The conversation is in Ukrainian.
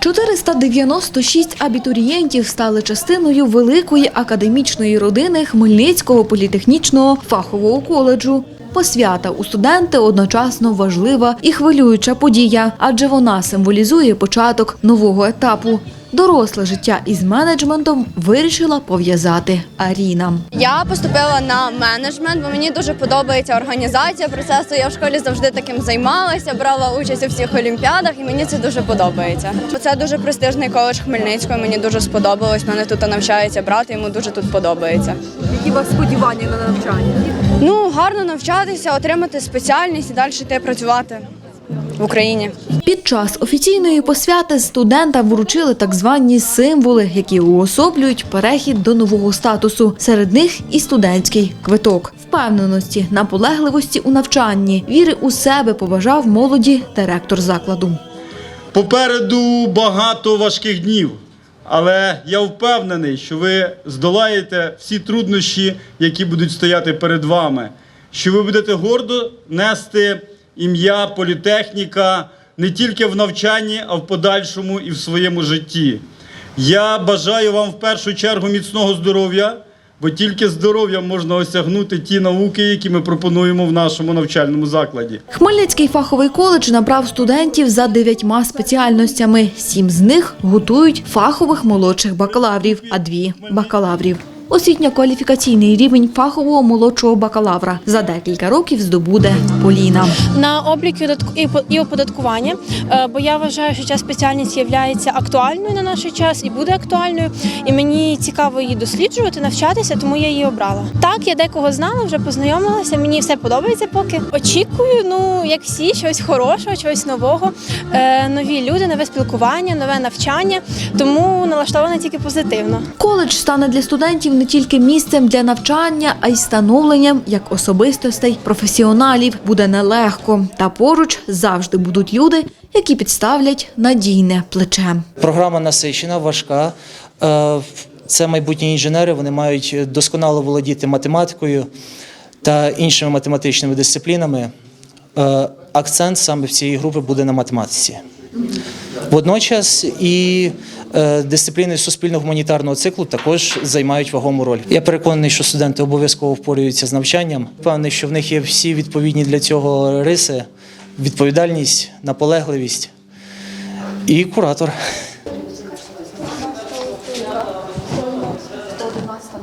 496 абітурієнтів стали частиною великої академічної родини Хмельницького політехнічного фахового коледжу. Посвята у студенти одночасно важлива і хвилююча подія, адже вона символізує початок нового етапу. Доросле життя із менеджментом вирішила пов'язати Аріна. Я поступила на менеджмент, бо мені дуже подобається організація процесу. Я в школі завжди таким займалася, брала участь у всіх олімпіадах, і мені це дуже подобається. Це дуже престижний коледж Хмельницького. Мені дуже сподобалось. Мене тут навчається брат, йому дуже тут подобається. Які у вас сподівання на навчання? Ну гарно навчатися, отримати спеціальність і далі йти працювати в Україні. Під час офіційної посвяти студентам вручили так звані символи, які уособлюють перехід до нового статусу. Серед них і студентський квиток. Впевненості, наполегливості у навчанні, віри у себе побажав молоді директор закладу. Попереду багато важких днів, але я впевнений, що ви здолаєте всі труднощі, які будуть стояти перед вами, що ви будете гордо нести ім'я політехніка не тільки в навчанні, а в подальшому і в своєму житті. Я бажаю вам в першу чергу міцного здоров'я, бо тільки здоров'ям можна осягнути ті науки, які ми пропонуємо в нашому навчальному закладі. Хмельницький фаховий коледж набрав студентів за дев'ятьма спеціальностями. Сім з них готують фахових молодших бакалаврів, а дві бакалаврів. Освітньо-кваліфікаційний рівень фахового молодшого бакалавра за декілька років здобуде Поліна. на облік і оподаткування, е, бо я вважаю, що ця спеціальність є актуальною на наш час і буде актуальною. І мені цікаво її досліджувати, навчатися, тому я її обрала. Так, я декого знала, вже познайомилася. Мені все подобається поки. Очікую, ну як всі, щось хорошого, чогось нового, е, нові люди, нове спілкування, нове навчання. Тому налаштована тільки позитивно. Коледж стане для студентів не тільки місцем для навчання, а й становленням як особистостей, професіоналів. Буде нелегко, та поруч завжди будуть люди, які підставлять надійне плече. Програма насичена, важка. Е, Це майбутні інженери, вони мають досконало володіти математикою та іншими математичними дисциплінами. Е, Акцент саме в цій групі буде на математиці. Водночас і дисципліни суспільно-гуманітарного циклу також займають вагому роль. Я переконаний, що студенти обов'язково впорюються з навчанням. Впевнений, що в них є всі відповідні для цього риси: відповідальність, наполегливість і куратор.